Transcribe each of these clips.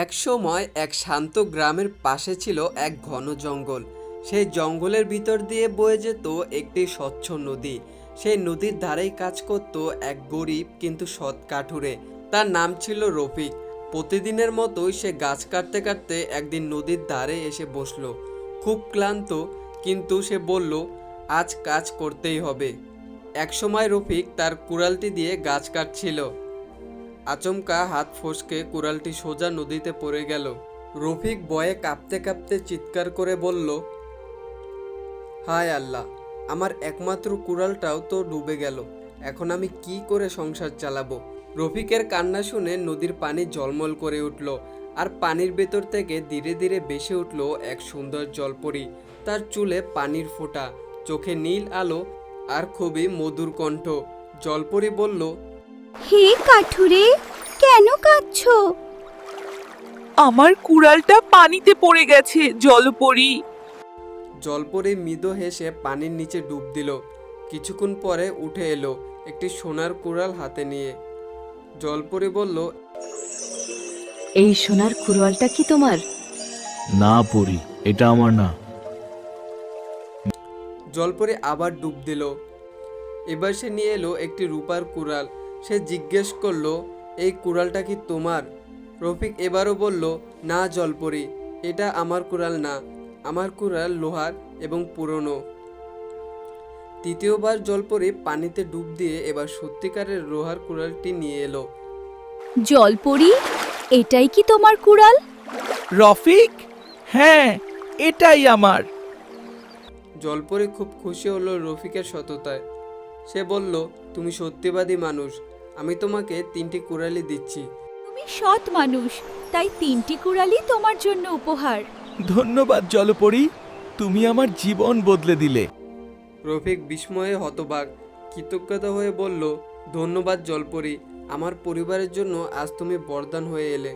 এক সময় এক শান্ত গ্রামের পাশে ছিল এক ঘন জঙ্গল। সেই জঙ্গলের ভিতর দিয়ে বয়ে যেত একটি স্বচ্ছ নদী। সেই নদীর ধারেই কাজ করত এক গরিব কিন্তু সৎ কাঠুরে। তার নাম ছিল রফিক। প্রতিদিনের মতোই সে গাছ কাটতে কাটতে একদিন নদীর ধারে এসে বসল। খুব ক্লান্ত, কিন্তু সে বলল, আজ কাজ করতেই হবে। একসময় রফিক তার কুড়ালটি দিয়ে গাছ কাটছিল। আচমকা হাত ফসকে কুড়ালটি সোজা নদীতে পড়ে গেল। রফিক বয়ে কাঁপতে কাঁপতে চিৎকার করে বলল, হায় আল্লাহ, আমার একমাত্র কুড়ালটাও তো ডুবে গেল, এখন আমি কি করে সংসার চালাবো? রফিকের কান্না শুনে নদীর পানি জলমল করে উঠল আর পানির ভেতর থেকে ধীরে ধীরে বেসে উঠল এক সুন্দর জলপরি। তার চুলে পানির ফোঁটা, চোখে নীল আলো আর খুবই মধুর কণ্ঠ। জলপরি বলল হে কাঠুরে কেন কাঁদছো? আমার কুড়ালটা পানিতে পড়ে গেছে জলপরি। জলপরি মৃদু হেসে পানির নিচে ডুব দিল। কিছুক্ষণ পরে উঠে এলো একটি সোনার কুড়াল হাতে নিয়ে। জলপরি বলল এই সোনার কুড়ালটা কি তোমার? না পড়ি এটা আমার না। জলপরি আবার ডুব দিল। এবার সে নিয়ে এলো একটি রূপার কুড়াল। সে জিজ্ঞেস করল এই কুড়ালটা কি তোমার? রফিক এবারও বলল না জলপরি এটা আমার কুড়াল না। আমার কুড়াল লোহার এবং পুরনো। তৃতীয়বার জলপরি পানিতে ডুব দিয়ে এবার সত্যিকারের লোহার কুড়ালটি নিয়ে এলো। জলপরি এটাই কি তোমার কুড়াল? রফিক? হ্যাঁ এটাই আমার। জলপরি খুব খুশি হলো রফিকের সততায়। সে বলল তুমি সত্যিবাদী মানুষ আমি তোমাকে তিনটি কুড়ালি দিচ্ছি। তুমি সৎ মানুষ তাই তিনটি কুড়ালি তোমার জন্য উপহার। ধন্যবাদ জলপরি। তুমি আমার জীবন বদলে দিলে। রফিক বিস্ময়ে হতবাক কৃতজ্ঞতা হয়ে বলল ধন্যবাদ জলপরি। আমার পরিবারের জন্য আজ তুমি বরদান হয়ে এলে।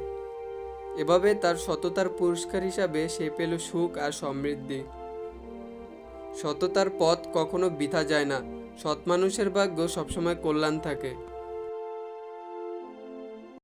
এভাবে তার সততার পুরস্কার হিসাবে সে পেল সুখ আর সমৃদ্ধি। সততার পথ কখনো বৃথা যায় না। সৎ মানুষের ভাগ্য সবসময় কল্যাণ থাকে।